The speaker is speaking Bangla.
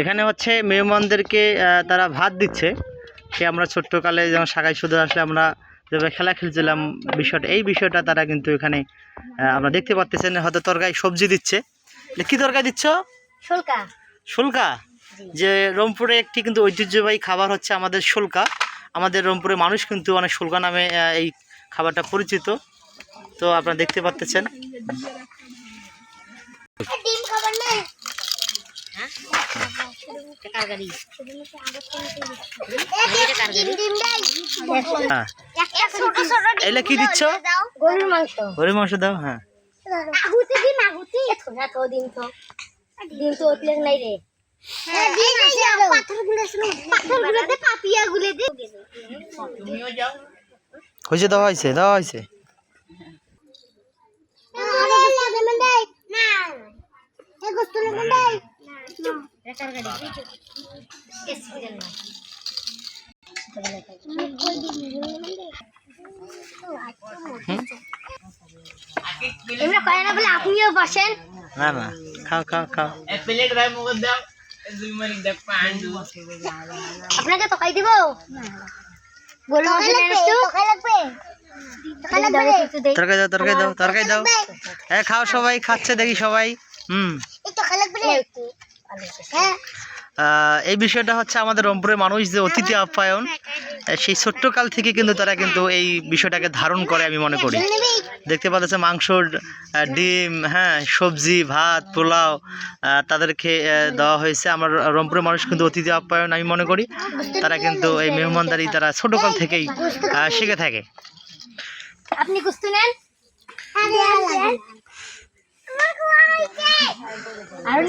এখানে হচ্ছে মেহমানদেরকে তারা ভাত দিচ্ছে। সে আমরা ছোট্টকালে যেমন শাখায় শুধু আসলে আমরা যেভাবে খেলা খেলছিলাম বিষয়টা এই বিষয়টা তারা কিন্তু এখানে আমরা দেখতে পাচ্তেছেন হয়তো তরকারি সবজি দিচ্ছে। কি তরকারি দিচ্ছ? শুল্কা। শুল্কা? যে রংপুরে একটি কিন্তু ঐতিহ্যবাহী খাবার হচ্ছে আমাদের শুল্কা। আমাদের রংপুরের মানুষ কিন্তু অনেক শুল্কা নামে এই খাবারটা পরিচিত। তো আপনারা দেখতে পাচ্তেছেন হ্যাঁ। ছোট ছোট এলে কি দিচ্ছ? গরুর মাংস। গরুর মাংস দাও হ্যাঁ। আগুতে দিন আগুতে এত না তো ডিম তো। ডিম তো ওতলে নাই রে। হ্যাঁ দে। হয়েছে দেওয়া হয়েছে দেওয়া হয়েছে। না এমনি করে না বলে আপনিও বসেন। না না খাও খাও খাও। আপনাকে তো খাই দিব। গোল মাংস নেন একটু। তোকাই লাগবে। তোকাই তরকারি দাও তরকারি দাও তরকারি দাও। হ্যাঁ খাও সবাই খাচ্ছে দেখি সবাই। হুম। লাগবে হ্যাঁ। এই বিষয়টা হচ্ছে আমাদের রংপুরের মানুষ যে অতিথি আপ্যায়ন। সেই ছোট্টকাল থেকে কিন্তু তারা কিন্তু এই বিষয়টাকে ধারণ করে আমি মনে করি দেখতে পাচ্ছেন মাংস আহ, ডিম হ্যাঁ সবজি ভাত পোলাও তাদেরকে দেওয়া হয়েছে আমার রংপুরের মানুষ কিন্তু অতিথি আপ্যায়ন আমি মনে করি তারা কিন্তু এই মেহমানদারি তারা ছোটকাল থেকেই শিখে থাকে আপনি নেন আরও